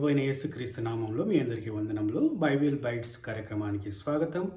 పోయిన యేసుక్రీస్తు నామంలో మీ అందరికీ వందనములు. బైబిల్ బైట్స్ కార్యక్రమానికి స్వాగతం.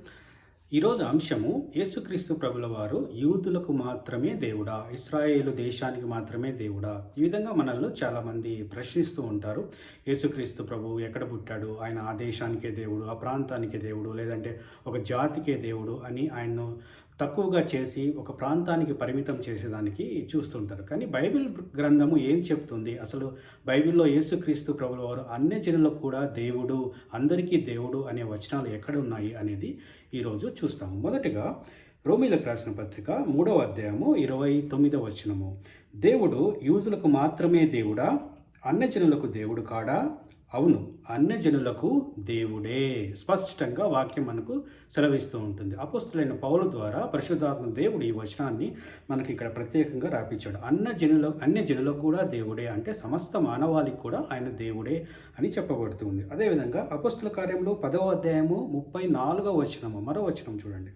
ఈరోజు అంశము యేసుక్రీస్తు ప్రభుల వారు యూదులకు మాత్రమే దేవుడా ఇస్రాయేలు దేశానికి మాత్రమే దేవుడా? ఈ విధంగా మనల్ని చాలామంది ప్రశ్నిస్తూ ఉంటారు. యేసుక్రీస్తు ప్రభు ఎక్కడ పుట్టాడు? ఆయన ఆ దేశానికే దేవుడు ఆ ప్రాంతానికే దేవుడు లేదంటే ఒక జాతికే దేవుడు అని ఆయన్ను తక్కువగా చేసి ఒక ప్రాంతానికి పరిమితం చేసేదానికి చూస్తుంటారు. కానీ బైబిల్ గ్రంథము ఏం చెప్తుంది? అసలు బైబిల్లో యేసుక్రీస్తు ప్రభుల వారు అన్ని జనులకు కూడా దేవుడు అందరికీ దేవుడు అనే వచనాలు ఎక్కడ ఉన్నాయి అనేది ఈరోజు చూస్తాము. మొదటిగా రోమిలకు రాసిన పత్రిక మూడవ అధ్యాయము ఇరవై తొమ్మిదవ వచనము. దేవుడు యూదులకు మాత్రమే దేవుడా? అన్నజనులకు దేవుడు కాడా? అవును అన్యజనులకు దేవుడే. స్పష్టంగా వాక్యం మనకు సెలవిస్తూ ఉంటుంది. అపోస్తులైన పౌల ద్వారా పరిశుద్ధాత్మ దేవుడు ఈ వచనాన్ని మనకి ఇక్కడ ప్రత్యేకంగా రాపించాడు. అన్న జనుల అన్య జనులకు కూడా దేవుడే అంటే సమస్త మానవాళికి కూడా ఆయన దేవుడే అని చెప్పబడుతుంది అదేవిధంగా అపోస్తుల కార్యంలో పదవ అధ్యాయము ముప్పై నాలుగవ వచనము మరో వచనం చూడండి.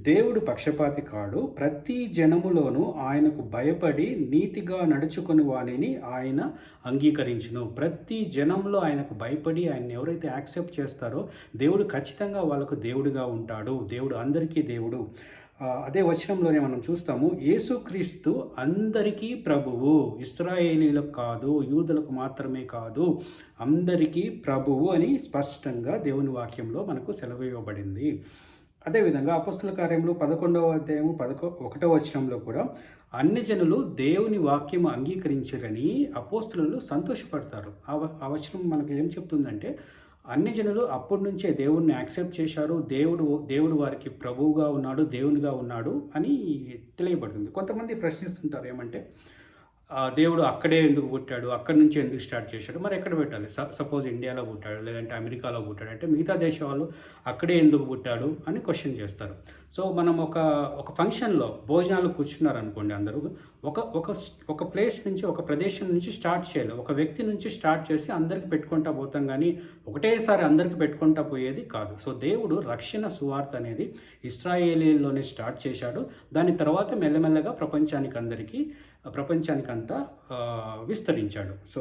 దేవుడు పక్షపాతి కాడు ప్రతి జనములోనూ ఆయనకు భయపడి నీతిగా నడుచుకుని వాణిని ఆయన అంగీకరించును. ప్రతి జనంలో ఆయన ఆయనకు భయపడి ఆయన ఎవరైతే యాక్సెప్ట్ చేస్తారో దేవుడు ఖచ్చితంగా వాళ్ళకు దేవుడిగా ఉంటాడు. దేవుడు అందరికీ దేవుడు. అదే వచనంలోనే మనం చూస్తాము యేసుక్రీస్తు అందరికీ ప్రభువు. ఇస్రాయేలీలకు కాదు యూదులకు మాత్రమే కాదు అందరికీ ప్రభువు అని స్పష్టంగా దేవుని వాక్యంలో మనకు సెలవు ఇవ్వబడింది అదేవిధంగా అపస్తుల కార్యంలో పదకొండవ అధ్యాయము పదకొ ఒకటవ వచనంలో కూడా అన్ని జనులు దేవుని వాక్యం అంగీకరించరని అపోస్తులు సంతోషపడతారు. ఆ వచనం మనకు ఏం చెప్తుందంటే అన్ని జనులు అప్పటి నుంచే దేవుణ్ణి యాక్సెప్ట్ చేశారు దేవుడు దేవుడు వారికి ప్రభువుగా ఉన్నాడు దేవునిగా ఉన్నాడు అని తెలియబడుతుంది. కొంతమంది ప్రశ్నిస్తుంటారు ఏమంటే దేవుడు అక్కడే ఎందుకు పుట్టాడు? అక్కడి నుంచి ఎందుకు స్టార్ట్ చేశాడు? మరి ఎక్కడ పెట్టాలి? సపోజ్ ఇండియాలో పుట్టాడు లేదంటే అమెరికాలో పుట్టాడు అంటే మిగతా దేశం వాళ్ళు అక్కడే ఎందుకు పుట్టాడు అని క్వశ్చన్ చేస్తారు. సో మనం ఒక ఒక ఫంక్షన్లో భోజనాలు కూర్చున్నారు అనుకోండి అందరూ ఒక ఒక ఒక ప్లేస్ నుంచి ఒక ప్రదేశం నుంచి స్టార్ట్ చేయాలి. ఒక వ్యక్తి నుంచి స్టార్ట్ చేసి అందరికి పెట్టుకుంటా పోతాం కానీ ఒకటేసారి అందరికి పెట్టుకుంటా పోయేది కాదు. సో దేవుడు రక్షణ సువార్త అనేది ఇస్రాయేలీలోనే స్టార్ట్ చేశాడు. దాని తర్వాత మెల్లమెల్లగా ప్రపంచానికి అందరికీ ప్రపంచానికంతా విస్తరించాడు. సో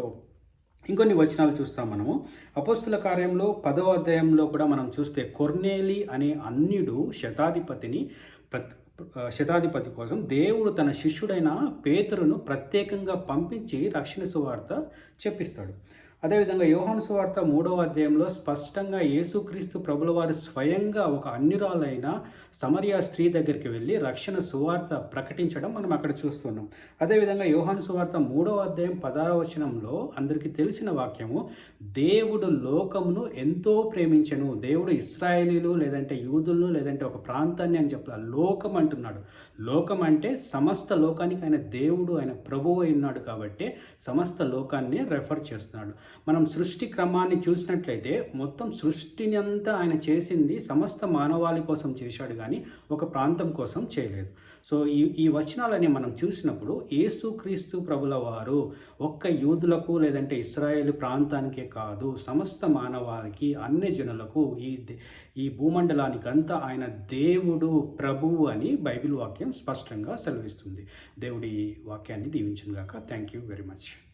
ఇంకొన్ని వచనాలు చూస్తాం మనము. అపోస్తుల కార్యంలో పదో అధ్యాయంలో కూడా మనం చూస్తే కొర్నేలి అనే అన్యుడు శతాధిపతిని శతాధిపతి కోసం దేవుడు తన శిష్యుడైన పేతురును ప్రత్యేకంగా పంపించి రక్షణ సువార్త చెప్పిస్తాడు. అదేవిధంగా యోహాను సువార్త మూడవ అధ్యాయంలో స్పష్టంగా యేసుక్రీస్తు ప్రభుల వారు స్వయంగా ఒక అన్యురాలైన సమరియా స్త్రీ దగ్గరికి వెళ్ళి రక్షణ సువార్త ప్రకటించడం మనం అక్కడ చూస్తున్నాం. అదేవిధంగా యోహాను సువార్త మూడవ అధ్యాయం పదార వచనంలో అందరికీ తెలిసిన వాక్యము దేవుడు లోకమును ఎంతో ప్రేమించను. దేవుడు ఇస్రాయేలీలు లేదంటే యూదులను లేదంటే ఒక ప్రాంతాన్ని అని చెప్పాల లోకం అంటున్నాడు. లోకం అంటే సమస్త లోకానికి ఆయన దేవుడు ఆయన ప్రభువు ఉన్నాడు కాబట్టి సమస్త లోకాన్ని రెఫర్ చేస్తున్నాడు. మనం సృష్టి క్రమాన్ని చూసినట్లయితే మొత్తం సృష్టిని అంతా ఆయన చేసింది సమస్త మానవాళి కోసం చేశాడు కానీ ఒక ప్రాంతం కోసం చేయలేదు. సో ఈ ఈ వచనాలని మనం చూసినప్పుడు ఏసుక్రీస్తు ప్రభుల వారు ఒక్క యూదులకు లేదంటే ఇస్రాయేల్ ప్రాంతానికే కాదు సమస్త మానవాళికి అన్ని జనులకు ఈ ఈ భూమండలానికంతా ఆయన దేవుడు ప్రభువు అని బైబిల్ వాక్యం స్పష్టంగా సెలవిస్తుంది. దేవుడి వాక్యాన్ని దీవించిన గాక థ్యాంక్ యూ వెరీ మచ్.